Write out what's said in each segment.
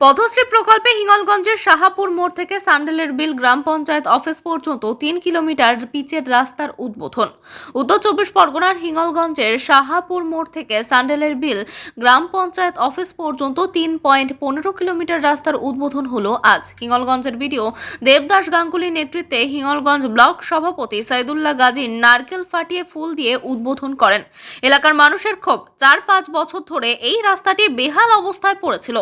পথশ্রী প্রকল্পে হিঙ্গলগঞ্জের শাহাপুর মোড় থেকে সান্ডেলের বিল গ্রাম পঞ্চায়েত অফিস পর্যন্ত তিন কিলোমিটার পিচের রাস্তার উদ্বোধন। উত্তর চব্বিশ পরগনার হিঙ্গলগঞ্জের শাহাপুর মোড় থেকে সান্ডেলের বিল গ্রাম পঞ্চায়েত অফিস পর্যন্ত তিন পয়েন্ট পনেরো কিলোমিটার রাস্তার উদ্বোধন হলো আজ। হিঙ্গলগঞ্জের বিডিও দেবদাস গাঙ্গুলির নেতৃত্বে হিঙ্গলগঞ্জ ব্লক সভাপতি সাইদুল্লাহ গাজী নারকেল ফাটিয়ে ফুল দিয়ে উদ্বোধন করেন। এলাকার মানুষের ক্ষোভ, চার পাঁচ বছর ধরে এই রাস্তাটি বেহাল অবস্থায় পড়েছিল।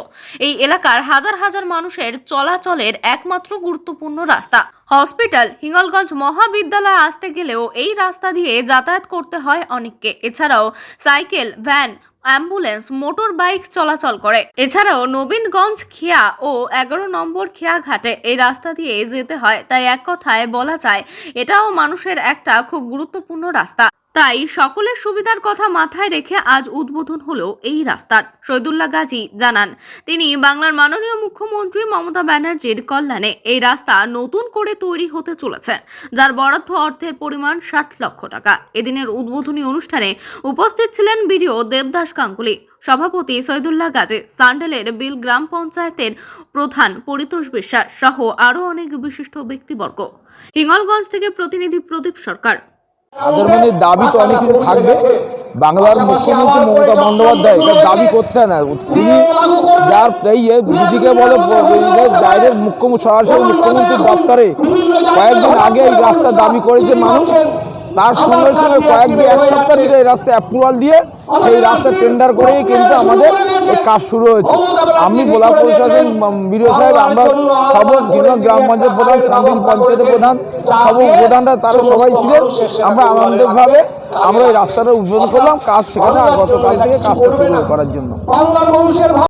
এই এলাকার হাজার হাজার মানুষের চলাচলের একমাত্র গুরুত্বপূর্ণ রাস্তা। হসপিটাল হিঙ্গলগঞ্জ মহাবিদ্যালয়ে আসতে গেলেও এই রাস্তা দিয়ে যাতায়াত করতে হয় অনেককে। এছাড়াও cycle, van, ambulance, motor bike চলাচল করে। এছাড়াও নবীনগঞ্জ খেয়া ও এগারো নম্বর খেয়া ঘাটে এই রাস্তা দিয়ে যেতে হয়। তাই এক কথায় বলা যায়, এটাও মানুষের একটা খুব গুরুত্বপূর্ণ রাস্তা। তাই সকলের সুবিধার কথা মাথায় রেখে আজ উদ্বোধন হলো এই রাস্তার, শহীদুল্লাহ গাজী জানান। তিনি বাংলার মাননীয় মুখ্যমন্ত্রী মমতা ব্যানার্জির কল্যাণে এই রাস্তা নতুন করে তৈরি হতে চলেছে, যার বরাদ্দ অর্থের পরিমাণ ষাট লক্ষ টাকা। এদিনের উদ্বোধনী অনুষ্ঠানে উপস্থিত ছিলেন বিডিও দেবদাস গাঙ্গুলি, সভাপতি সৈদুল্লাহ গাজী, সান্ডেলের বিল গ্রাম পঞ্চায়েতের প্রধান পরিতোষ বিশ্বাস সহ আরও অনেক বিশিষ্ট ব্যক্তিবর্গ। হিঙ্গলগঞ্জ থেকে প্রতিনিধি প্রদীপ সরকার। তাদের মধ্যে দাবি তো অনেক কিছু থাকবে। বাংলার মুখ্যমন্ত্রী মমতা বন্দ্যোপাধ্যায়, এটা দাবি করতে না। তিনি যার এ দুদিকে বলে, ডাইরেক্ট মুখ্যমন্ত্রী সরাসরি মুখ্যমন্ত্রীর দপ্তরে কয়েকদিন আগে এই রাস্তা দাবি করেছে মানুষ। তার সঙ্গে সঙ্গে কয়েকদিন এক সপ্তাহের ভিতরে এই রাস্তা অ্যাপ্রুভাল দিয়ে সেই রাস্তা টেন্ডার করেই কিন্তু আমাদের কাজ শুরু হয়েছে। আমি ব্লক প্রশাসন বিডিও সাহেব আমরা সব বিভিন্ন গ্রাম পঞ্চায়েত প্রধান সামদিন পঞ্চায়েতের প্রধান সব প্রধানরা তারা সবাই ছিলেন আমরা আনন্দভাবে আমরা এই রাস্তাটা উদ্বোধন করলাম। কাজ সেখানে আর গতকাল থেকে কাজটা শুরু করার জন্য।